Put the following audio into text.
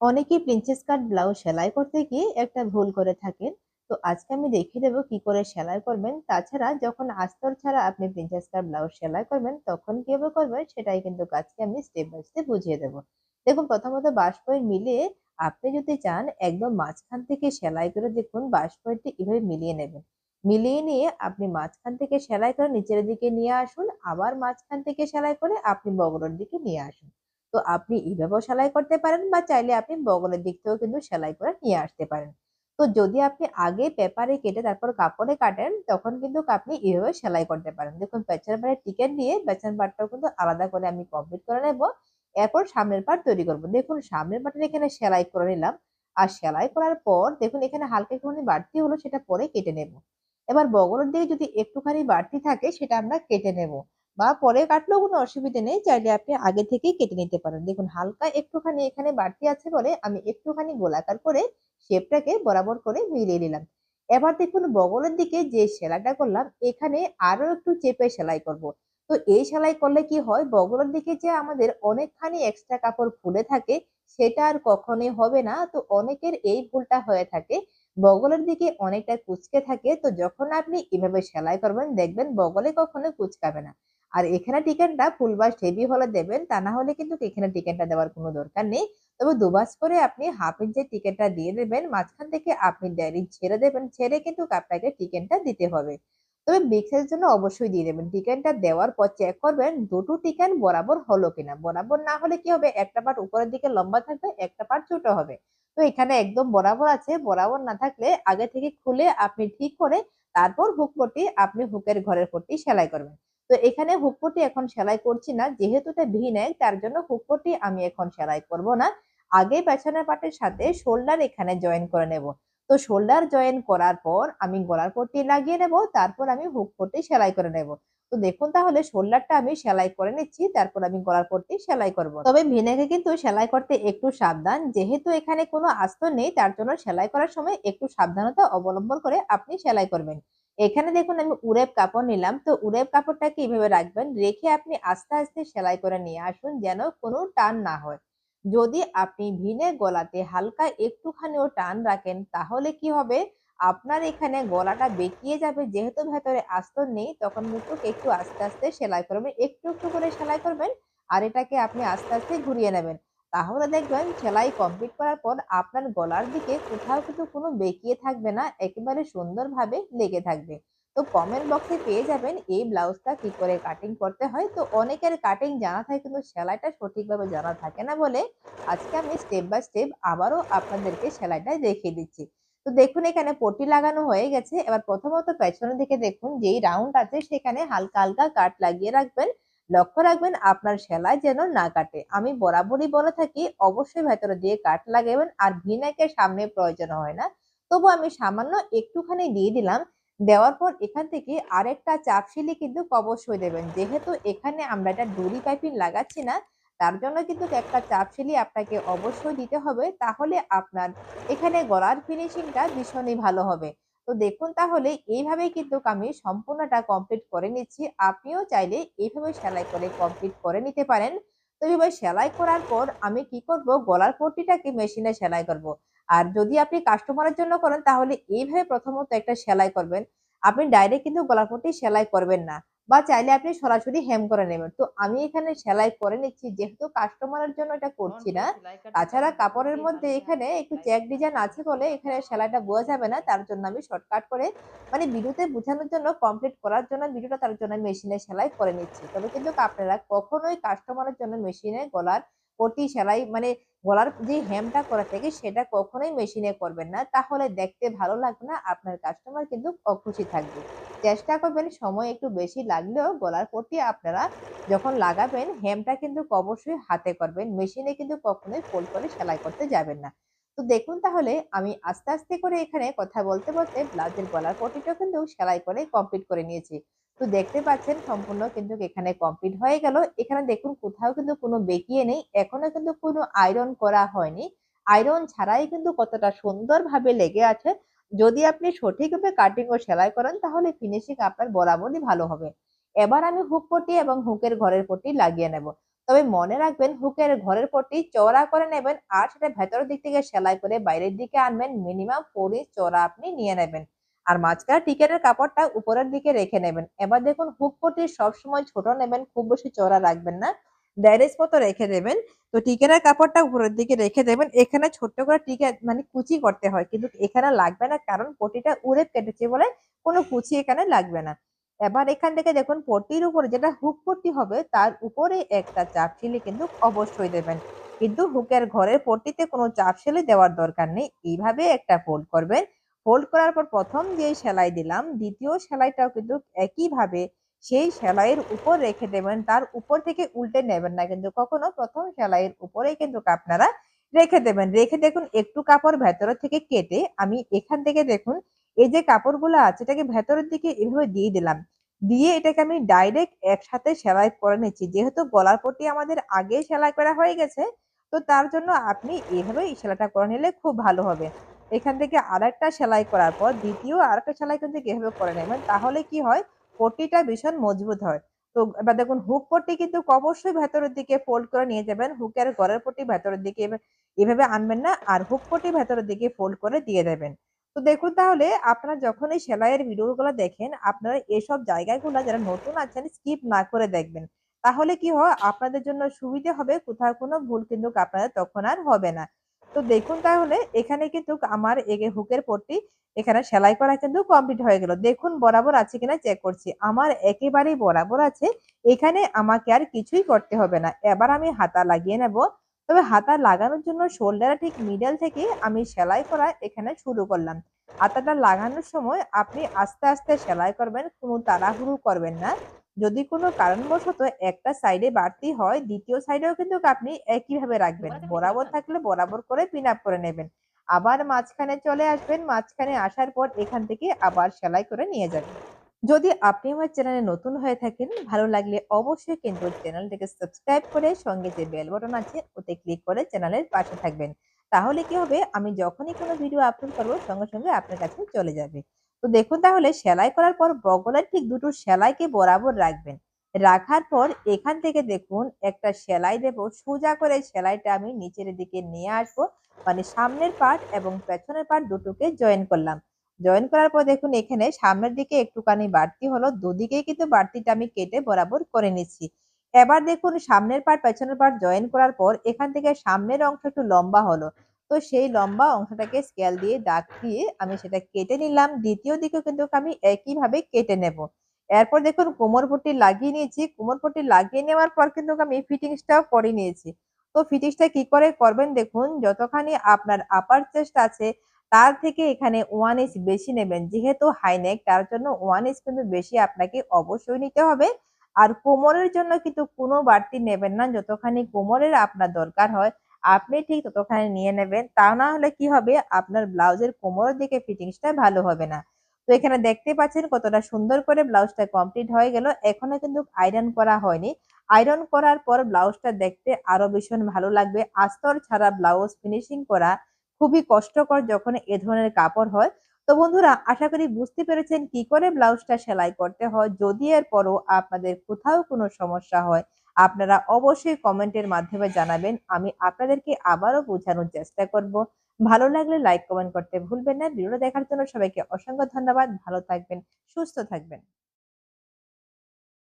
অনেকেই প্রিন্সেস কাট ব্লাউজ সেলাই করতে গিয়ে একটা ভুল করে থাকেন। তো আজকে আমি দেখিয়ে দেবো কি করে সেলাই করবেন। তাছাড়া যখন আস্তর ছাড়া আপনি প্রিন্সেস কাট ব্লাউজ সেলাই করবেন, তখন কীভাবে করবেন সেটাই কিন্তু আজকে আমি স্টেপ বাই স্টেপ বুঝিয়ে দেবো। দেখুন, প্রথমত বাঁশ পয়েন্ট মিলিয়ে আপনি যদি চান, একদম মাঝখান থেকে সেলাই করে দেখুন পয়েন্টটি এভাবে মিলিয়ে নেবেন। মিলিয়ে নিয়ে আপনি মাঝখান থেকে সেলাই করে নিচের দিকে নিয়ে আসুন। আবার মাঝখান থেকে সেলাই করে আপনি বগলের দিকে নিয়ে আসুন। তো আপনি এভাবেও সেলাই করতে পারেন বা চাইলে আপনি বগলের দিক থেকেও কিন্তু সেলাই করে নিয়ে আসতে পারেন। তো যদি আপনি আগে পেপারে কেটে তারপর কাপড়ে কাটেন, তখন কিন্তু আপনি এভাবে সেলাই করতে পারেন। দেখুন পেছনের পাড়ের টিকেট দিয়ে পেছনের পার্টটাও কিন্তু আলাদা করে আমি কমপ্লিট করে নেব। এরপর সামনের পার্ট তৈরি করব। দেখুন, সামনের পার্টের এখানে সেলাই করে নিলাম। আর সেলাই করার পর দেখুন, এখানে হালকা একটুখানি বাড়তি হলো, সেটা পরে কেটে নেব। এবার বগলের দিকে যদি একটুখানি বাড়তি থাকে, সেটা আমরা কেটে নেব। বা পরে কাটলেও কোনো অসুবিধা নেই। চাইলে আপনি আগে থেকেই কেটে নিতে পারেন। দেখুন, হালকা একটুখানি এখানে বাড়তি আছে বলে আমি একটুখানি গোলাকার করে শেপটাকে বরাবর করে মিলিয়ে নিলাম। এবার দেখুন, বগলের দিকে যে সেলাইটা করলাম, এখানে আরও একটু চেপে সেলাই করব। তো এই সেলাই করলে কি হয়, বগলের দিকে যে আমাদের অনেকখানি এক্সট্রা কাপড় ফুলে থাকে, সেটা আর কখনোই হবে না। তো অনেকের এই ভুলটা হয়ে থাকে। বগলের দিকে অনেকটা কুচকে থাকে তো যখন আপনি এভাবে সেলাই করবেন, দেখবেন বগলে কখনো কুচকাবে না। আর এখানে টিকেনটা ফুল বাস হেভি হলে দেবেন, তা না হলে কিন্তু এখানে টিকেনটা দেওয়ার কোনো দরকার নেই। তবে দুবাস করে আপনি হাফ ইঞ্চের টিকেনটা দিয়ে দেবেন, মাঝখান থেকে আপনি দেড় ছেড়ে দেবেন, ছেড়ে কিন্তু আপনাকে টিকেনটা দিতে হবে। তবে মিক্সের জন্য অবশ্যই দিয়ে দেবেন। টিকেনটা দেওয়ার পর চেক করবেন, দুটো টিকেন বরাবর হলো কিনা। বরাবর না হলে কি হবে? একটা পার্ট উপরের দিকে লম্বা থাকবে, একটা পার্ট ছোট হবে। তো এখানে একদম বরাবর আছে, বরাবর না থাকলে আগে থেকে খুলে আপনি ঠিক করে তারপর হুক পট্টি আপনি হুকের ঘরের পট্টি সেলাই করবেন। তো এখানে হুকপটি এখন সেলাই করছি না। যেহেতু এটা ভি নেক তার জন্য হুকপটি আমি এখন সেলাই করব না। আগে পেছনের পাটের সাথে শোল্ডার এখানে জয়েন করে নেব। তো শোল্ডার জয়েন করার পর আমি গলার পট্টি লাগিয়ে নেব, তারপর আমি হুক পট্টি সেলাই করে নেব। তো দেখুন তাহলে শোল্ডারটা আমি সেলাই করে নিচ্ছি, তারপর আমি গলার পট্টি সেলাই করব। তবে ভিনেকে কিন্তু সেলাই করতে একটু সাবধান। যেহেতু এখানে কোনো আস্ত নেই, তার জন্য সেলাই করার সময় একটু সাবধানতা অবলম্বন করে আপনি সেলাই করবেন। এখানে দেখুন আমি উড়েব কাপড় নিলাম। তো উড়েব কাপড়টাকে এইভাবে রাখবেন, রেখে আপনি আস্তে আস্তে সেলাই করে নিয়ে আসুন যেন কোনো টান না হয়। যদি আপনি ভিনে গলাতে হালকা একটুখানিও টান রাখেন, তাহলে কি হবে? আপনার এখানে গলাটা বেঁকিয়ে যাবে। যেহেতু ভেতরে আস্তর নেই, তখন কিন্তু একটু আস্তে আস্তে সেলাই করবেন। একটু একটু করে সেলাই করবেন আর এটাকে আপনি আস্তে আস্তে ঘুরিয়ে নেবেন। তাহলে দেখবেন সেলাই কমপ্লিট করার পর আপনার গলার দিকে কোথাও কিন্তু কোনো বেঁকিয়ে থাকবে না, একেবারে সুন্দরভাবে লেগে থাকবে। তো কমেন্ট বক্সে পেয়ে যাবেন এই ব্লাউজটা কি করে কাটিং করতে হয়। তো অনেকের কাটিং জানা থাকে কিন্তু সেলাইটা সঠিকভাবে জানা থাকে না বলে আজকে আমি স্টেপ বাই স্টেপ আবারও আপনাদেরকে সেলাইটা দেখিয়ে দিচ্ছি। তো দেখুন এখানে পটি লাগানো হয়ে গেছে। এবার প্রথমত পেছনের দিকে দেখুন যেই রাউন্ড আছে সেখানে হালকা হালকা কাট লাগিয়ে রাখবেন। লক্ষ্য রাখবেন আপনার সেলাই যেন না কাটে। আমি বরাবরই বলে থাকি, অবশ্যই ভেতরে দিয়ে কাট লাগাবেন আর ভিনাকের সামনে প্রয়োজন হয় না। তবু আমি সামান্য একটুখানি দিয়ে দিলাম। দেওয়ার পর এখান থেকে আরেকটা চাপ সিলি কিন্তু অবশ্যই দেবেন। যেহেতু এখানে আমরা এটা ডুরি পাইপিং লাগাচ্ছি না, তার জন্য কিন্তু একটা চাপ সিলি আপনাকে অবশ্যই দিতে হবে। তাহলে আপনার এখানে গলার ফিনিশিংটা ভীষণই ভালো হবে। তো দেখুন তাহলে এইভাবে কিন্তু আমি সম্পূর্ণটা কমপ্লিট করে নিচ্ছি। আপনিও চাইলে এইভাবে সেলাই করে কমপ্লিট করে নিতে পারেন। তো এইভাবে সেলাই করার পর আমি কি করব? গলার পট্টিটাকে মেশিনে সেলাই করব। আর যদি আপনি কাস্টমারের জন্য করেন, তাহলে এইভাবে প্রথমত একটা সেলাই করবেন। আপনি ডাইরেক্ট কিন্তু গলার পট্টি সেলাই করবেন না। বা চাইলে আপনি সরাসরি হেম করে নেবেন। তো আমি এখানে সেলাই করে নিচ্ছি, যেহেতু কাস্টমারের জন্য এটা করছি না। তাছাড়া কাপড়ের মধ্যে এখানে একটু চেক ডিজাইন আছে বলে এখানে সেলাইটা বোঝা যাবে না, তার জন্য আমি শর্টকাট করে মানে ভিডিওতে বোঝানোর জন্য কমপ্লিট করার জন্য ভিডিওটা তার জন্য মেশিনে সেলাই করে নিচ্ছি। তবে কিন্তু আপনারা কখনোই কাস্টমারের জন্য মেশিনে গলার পটি সেলাই মানে গলার যে হেমটা করা থাকে সেটা কখনোই মেশিনে করবেন না। তাহলে দেখতে ভালো লাগবে না, আপনার কাস্টমার কিন্তু অখুশি থাকবে। চেষ্টা করবেন, সময় একটু বেশি লাগলেও গলার পটি আপনারা যখন লাগাবেন হেমটা কিন্তু অবশ্যই হাতে করবেন। মেশিনে কিন্তু কখনোই ফোল্ড করে সেলাই করতে যাবেন না। তো দেখুন তাহলে, আমি আস্তে আস্তে করে এখানে কথা বলতে বলতে ব্লাউজের গলার পটিটা কিন্তু সেলাই করে কমপ্লিট করে নিয়েছি। তো দেখতে পাচ্ছেন সম্পূর্ণ কিন্তু এখানে কমপ্লিট হয়ে গেল। এখানে দেখুন কোথাও কিন্তু কোনো বেঁকিয়ে নেই। এখনও কিন্তু কোনো আয়রন করা হয়নি। আয়রন ছাড়াই কিন্তু কতটা সুন্দরভাবে লেগে আছে। যদি আপনি সঠিকভাবে কাটিং ও সেলাই করেন, তাহলে ফিনিশিং আপনার বরাবরই ভালো হবে। এবার আমি হুক পটি এবং হুকের ঘরের পটি লাগিয়ে নেব। তবে মনে রাখবেন হুকের ঘরের পট্টি চওড়া করে নেবেন আর সেটা ভেতরের দিক থেকে সেলাই করে বাইরের দিকে আনবেন। মিনিমাম ফোর ইঞ্চ চওড়া আপনি নিয়ে নেবেন। আর মাঝখানে টিকেটের কাপড়টা উপরের দিকে রেখে নেবেন। এবার দেখুন হুক পট্টি সবসময় ছোট নেবেন, খুব বেশি চড়া রাখবেন না। দেড় মতো রেখে দেবেন। তো টিকেনের কাপড়টা উপরের দিকে রেখে দেবেন। এখানে ছোট্ট করে টিকে মানে কুচি করতে হয়, কিন্তু এখানে লাগবে না, কারণ পটিটা উড়ে কেটেছে বলে কোনো কুচি এখানে লাগবে না। এবার এখান থেকে দেখুন পট্টির উপরে যেটা হুক পট্টি হবে, তার উপরে একটা চাপ সিলি কিন্তু অবশ্যই দেবেন। কিন্তু হুকের ঘরের পট্টিতে কোনো চাপ সিলি দেওয়ার দরকার নেই। এইভাবে একটা ফোল্ড করবেন। ফোল্ড করার পর প্রথম যে সেলাই দিলাম, দ্বিতীয় সেলাইটাও কিন্তু একইভাবে সেই সেলাইয়ের উপর রেখে দেবেন। তার উপর থেকে উল্টে নেবেন না কিন্তু কখনো। প্রথম সেলাইয়ের উপরেই কিন্তু আপনারা রেখে দেবেন। রেখে দেখুন একটু কাপড় ভেতর থেকে কেটে আমি এখান থেকে দেখুন, এই যে কাপড়গুলো আছে এটাকে ভেতরের দিকে এভাবে দিয়ে দিলাম। দিয়ে এটাকে আমি ডাইরেক্ট একসাথে সেলাই করে নিচ্ছি। যেহেতু গলার পট্টি আমাদের আগে সেলাই করা হয়ে গেছে, তো তার জন্য আপনি এভাবে সেলাইটা করে নিলে খুব ভালো হবে। এখান থেকে আরেকটা সেলাই করার পর দ্বিতীয় আরেকটা সেলাই কিন্তু এভাবে করে নেবেন তাহলে কি হয়? পট্টিটা ভীষণ মজবুত হয়। তো এবার দেখুন, হুক পট্টি কিন্তু অবশ্যই ভেতরের দিকে ফোল্ড করে নিয়ে যাবেন। হুকের গড়ের পট্টি ভেতরের দিকে এভাবে আনবেন না আর হুক পট্টি ভেতরের দিকে ফোল্ড করে দিয়ে দেবেন। তো দেখুন তাহলে, আপনারা যখন এই সেলাইয়ের ভিডিওগুলো দেখেন, আপনারা এসব জায়গাগুলো যারা নতুন আছেন স্কিপ না করে দেখবেন। তাহলে কি হয়? আপনাদের জন্য সুবিধে হবে, কোথাও কোনো ভুল কিন্তু আপনাদের তখন আর হবে না। তো দেখুন তাহলে, এখানে কিন্তু আমার এগে হুকের পট্টি, এখানে সেলাই করা কিন্তু কমপ্লিট হয়ে গেল। দেখুন বরাবর আছে কিনা চেক করছি। আমার একেবারেই বরাবর আছে, এখানে আমাকে আর কিছুই করতে হবে না। এবার আমি হাতা লাগিয়ে নেব। তবে হাতা লাগানোর জন্য শোল্ডার ঠিক মিডল থেকে আমি সেলাই করা এখানে শুরু করলাম। হাতাটা লাগানোর সময় আপনি আস্তে আস্তে সেলাই করবেন, কোনো তাড়াহুড়ো করবেন না। যদি কোনো কারণবশত একটা সাইডে বাড়তি হয় দ্বিতীয় সাইডেও কিন্তু আপনি একইভাবে রাখবেন। বরাবর থাকলে বরাবর করে পিন আপ করে নেবেন। আবার মাঝখানে চলে আসবেন মাঝখানে আসার পর এখান থেকে আবার সেলাই করে নিয়ে যাবেন। যদি আপনি আমার চ্যানেলে নতুন হয়ে থাকেন ভালো লাগলে অবশ্যই কিন্তু চ্যানেলটিকে সাবস্ক্রাইব করে সঙ্গে যে বেল বটন আছে ওতে ক্লিক করে চ্যানেলের পাশে থাকবেন। তাহলে কি হবে? আমি যখনই কোনো ভিডিও আপলোড করব সঙ্গে সঙ্গে আপনার কাছে চলে যাবে। তো দেখুন তাহলে সেলাই করার পর বগলের ঠিক দুটো সেলাইকে বরাবর রাখবেন। রাখার পর এখান থেকে দেখুন একটা সেলাই দেব। সোজা করে সেলাইটা আমি নিচের দিকে নিয়ে আসব। মানে সামনের পার্ট এবং পেছনের পার্ট দুটোকে জয়েন করলাম। জয়েন করার পর দেখুন এখানে সামনের দিকে একটুখানি বাড়তি হলো। দুদিকেই কিন্তু বাড়তিটা আমি কেটে বরাবর করে নিচ্ছি। এবার দেখুন সামনের পার্ট, পেছনের পার্ট জয়েন করার পর এখান থেকে সামনের অংশ একটু লম্বা হলো। তো সেই লম্বা অংশটাকে স্কেল দিয়ে দাগ দিয়ে আমি সেটা কেটে নিলাম। দ্বিতীয় দিকেও কিন্তু আমি একইভাবে কেটে নেব। এরপর দেখুন কোমর পট্টি লাগিয়ে নিয়েছি। কোমর পট্টি লাগিয়ে নেওয়ার পর কিন্তু আমি ফিটিংসটাও করে নিয়েছি। তো ফিটিংসটা কি করে করবেন দেখুন, যতখানি আপনার আপার চেস্ট আছে, তার থেকে এখানে ওয়ান ইঞ্চ বেশি নেবেন। যেহেতু হাইনেক তার জন্য ওয়ান ইঞ্চ কিন্তু বেশি আপনাকে অবশ্যই নিতে হবে। আর কোমরের জন্য কিন্তু কোনো বাড়তি নেবেন না। যতখানি কোমরের আপনার দরকার হয় আপনি ঠিক ততখানি নিয়ে নেবেন তা না হলে কি হবে? আপনার ব্লাউজের কোমরের দিকে ফিটিংসটা ভালো হবে না। তো এখানে দেখতে পাচ্ছেন কতটা সুন্দর করে ব্লাউজটা কমপ্লিট হয়ে গেল। এখনও কিন্তু আয়রন করা হয়নি। আয়রন করার পর ব্লাউজটা দেখতে আরও ভীষণ ভালো লাগবে। আস্তর ছাড়া ব্লাউজ ফিনিশিং করা খুবই কষ্টকর যখন এ ধরনের কাপড় হয়। তো বন্ধুরা, আশা করি বুঝতে পেরেছেন কি করে ব্লাউজটা সেলাই করতে হয়। যদি এর পরও আপনাদের কোথাও কোনো সমস্যা হয় আপনারা অবশ্যই কমেন্টের মাধ্যমে জানাবেন। আমি আপনাদেরকে আবারও বোঝানোর চেষ্টা করব। ভালো লাগলে লাইক কমেন্ট করতে ভুলবেন না। ভিডিও দেখার জন্য সবাইকে অসংখ্য ধন্যবাদ। ভালো থাকবেন, সুস্থ থাকবেন।